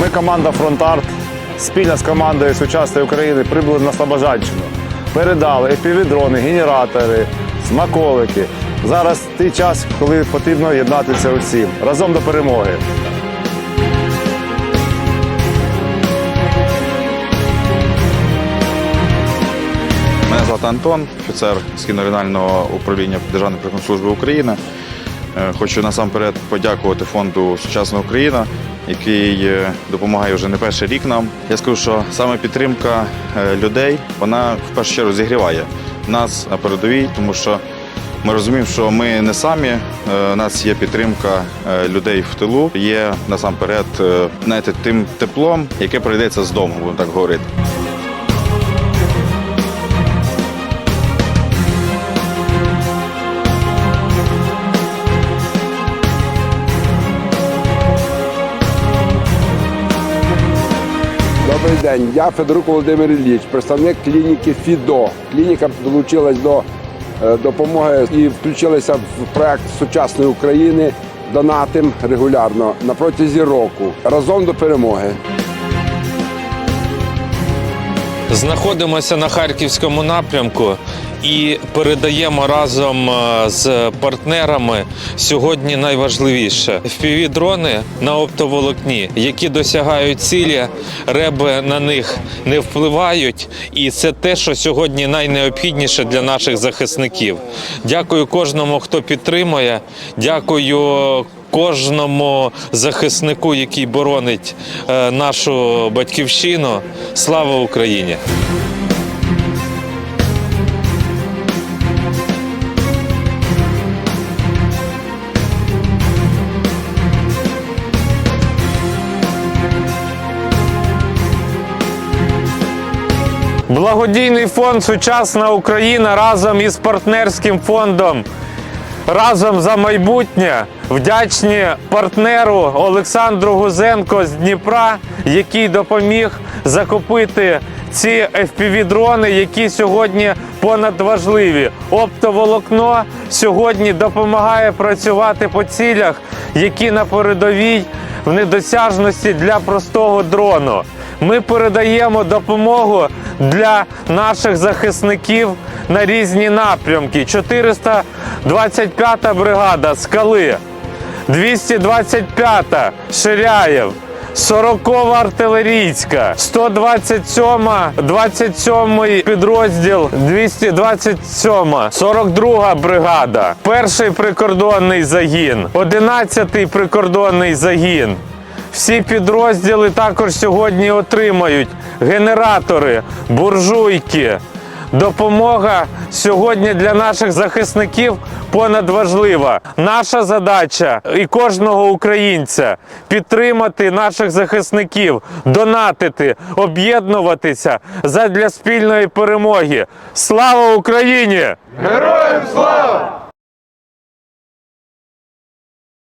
Ми команда Фронтарт спільно з командою сучасної України прибули на Слобожанщину. Передали епівідрони, генератори, смаколики. Зараз той час, коли потрібно єднатися усім. Разом до перемоги. Мене звати Антон, офіцер скінорегіонального управління Державної прикордонної України. Е, Хочу насамперед подякувати фонду Сучасна Україна, який е, допомагає вже не перший рік нам. Я скажу, що саме підтримка е, людей вона в першу чергу зігріває нас на передовій, тому що ми розуміємо, що ми не самі. е, У нас є підтримка людей в тилу, є насамперед знаєте, тим теплом, яке прийдеться з дому, будемо так говорити. Добрий день, я Федорук Володимир Ілліч, представник клініки ФІДО. Клініка долучилась до е, допомоги і включилася в проект сучасної України. Донатим регулярно на протязі року. Разом до перемоги. Знаходимося на харківському напрямку і передаємо разом е, з партнерами сьогодні найважливіше FPV-дрони на оптоволокні, які досягають цілі, реби на них не впливають, і це те, що сьогодні найнеобхідніше для наших захисників. Дякую кожному, хто підтримує. Дякую. Кожному захиснику, який боронить е, нашу батьківщину, слава Україні! Благодійний фонд Сучасна Україна разом із партнерським фондом Разом за майбутнє вдячні партнеру Олександру Гузенко з Дніпра, який допоміг закупити ці FPV-дрони, які сьогодні понадважливі. Оптоволокно сьогодні допомагає працювати по цілях, які на передовій в недосяжності для простого дрону. Ми передаємо допомогу для наших захисників на різні напрямки. 425-та бригада Скали, 225-та Ширяєв. 40-ва артилерійська, 127-ма, 27-й підрозділ, 227-ма, 42-га бригада, перший прикордонний загін, 11-й прикордонний загін. Всі підрозділи також сьогодні отримають генератори, буржуйки. Допомога сьогодні для наших захисників понад важлива. Наша задача і кожного українця підтримати наших захисників, донатити, об'єднуватися задля спільної перемоги. Слава Україні! Героям слава!